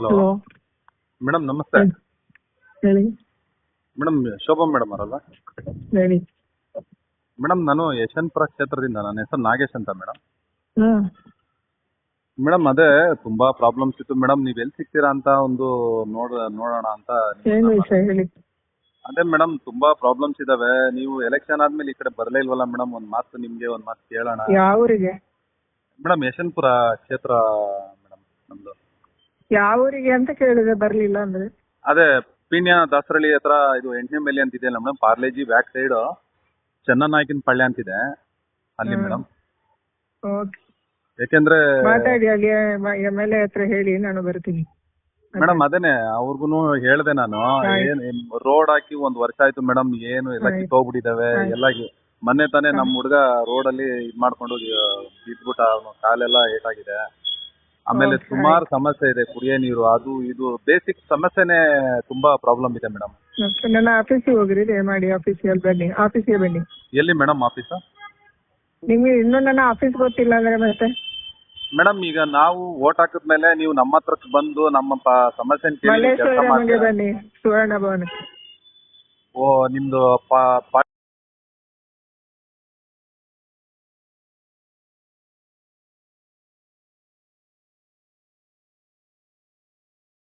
Hello. Madam ನಮಸ್ತೆ. ಹೇಳಿ. Madam Shobha madam ಅವರಲ್ಲ? ಹೇಳಿ. ಮೇಡಮ್ ನಾನು ಯಶವಂತಪುರ ಕ್ಷೇತ್ರದಿಂದ ನನ್ನ ಹೆಸರು ನಾಗೇಶ್ ಅಂತ ಮೇಡಮ್. ಹ್ಮ್ ಮೇಡಮ್ ಅದೇ ತುಂಬಾ ಪ್ರಾಬ್ಲಮ್ಸ್ ಇತ್ತು. ಮೇಡಮ್ ನೀವ್ ಎಲ್ಲಿ ಸಿಗ್ತೀರಾ ಅಂತ ಒಂದು ನೋಡ ನೋಡೋಣ ಅಂತ ಏನು ವಿಷಯ ಹೇಳಿ ಅದೇ ಮೇಡಮ್ ತುಂಬಾ ಪ್ರಾಬ್ಲಮ್ಸ್ ಇದಾವೆ. ನೀವು ಎಲೆಕ್ಷನ್ ಆದ್ಮೇಲೆ ಈ ಕಡೆ ಬರಲೇ ಇಲ್ವಲ್ಲ ಮೇಡಮ್? ಒಂದ್ ಮಾತು ನಿಮ್ಗೆ ಒಂದ್ ಮಾತು ಕೇಳೋಣ. ಯಾವ ಊರಿಗೆ ಮೇಡಮ್ ಯಶವಂತಪುರ ಕ್ಷೇತ್ರ ಮೇಡಮ್ ನಮ್ದು. ಯಾವ ಊರಿಗೆ ಅಂತ ಕೇಳಿದೆ ಬರಲಿಲ್ಲ ಅಂದ್ರೆ? ಅದೇ ಪೀಣ್ಯ ದಾಸರಳ್ಳಿ ಹತ್ರ ಇದು ಎಂಟನೇ ಮೇಲೆ ಅಂತ ಇದೆಯಲ್ಲ ಮೇಡಮ್ ಪಾರ್ಲೇಜಿ ಬ್ಯಾಕ್ ಸೈಡ್ ಚೆನ್ನನಾಯಕಿನ ಪಳ್ಳಿ ಅಂತಿದೆ ಅಲ್ಲಿ. ಮೇಡಮ್ ಓಕೆ ಯಾಕೆಂದ್ರೆ ಮಾತಾಡಿ ಅಲ್ಲಿ ಎಂ ಎಲ್ ಎ ಹತ್ರ ಹೇಳಿ ನಾನು ಬರ್ತೀನಿ. ಮೇಡಮ್ ಅದೇನೆ ಅವ್ರಿಗೂ ಹೇಳ್ದೆ ನಾನು. ಏನ್ ರೋಡ್ ಹಾಕಿ ಒಂದ್ ವರ್ಷ ಆಯ್ತು ಮೇಡಮ್ ಏನು ಎಲ್ಲ. ಕಿತ್ತೋಗ್ಬಿಟ್ಟಿದಾವೆ. ಎಲ್ಲ ಮೊನ್ನೆ ತಾನೇ ನಮ್ ಹುಡ್ಗ ರೋಡ್ ಅಲ್ಲಿ ಇದ್ ಮಾಡ್ಕೊಂಡು ಬಿದ್ಬಿಟ್ಟ ಕಾಲೆಲ್ಲ ಏಟಾಗಿದೆ. ಆಮೇಲೆ ಸುಮಾರು ಸಮಸ್ಯೆ ಇದೆ ಕುಡಿಯ ನೀರು ಅದು ಇದು ಬೇಸಿಕ್ ಸಮಸ್ಯೆನೆ ತುಂಬಾ ಪ್ರಾಬ್ಲಮ್ ಇದೆ ಮೇಡಮ್ ನನ್ನ ಆಫೀಸಿಗೆ ಹೋಗ್ರಿ ಮಾಡಿ ಆಫೀಸಿಗೆ ಬನ್ನಿ ಆಫೀಸಿಗೆ ಬನ್ನಿ. ಎಲ್ಲಿ ಮೇಡಮ್ ಆಫೀಸ್ ನಿಮ್ಗೆ ಇನ್ನೂ ನನ್ನ ಆಫೀಸ್ ಗೊತ್ತಿಲ್ಲ ಅಂದ್ರೆ ಮತ್ತೆ? ಮೇಡಮ್ ಈಗ ನಾವು ಓಟ್ ಹಾಕಿದ್ಮೇಲೆ ನೀವು ನಮ್ಮ ಹತ್ರಕ್ಕೆ ಬಂದು ನಮ್ಮ ಸಮಸ್ಯೆ ಬನ್ನಿ ಸುವರ್ಣ ಭವನಕ್ಕೆ. ಓ ನಿಮ್ದು ಪಾ-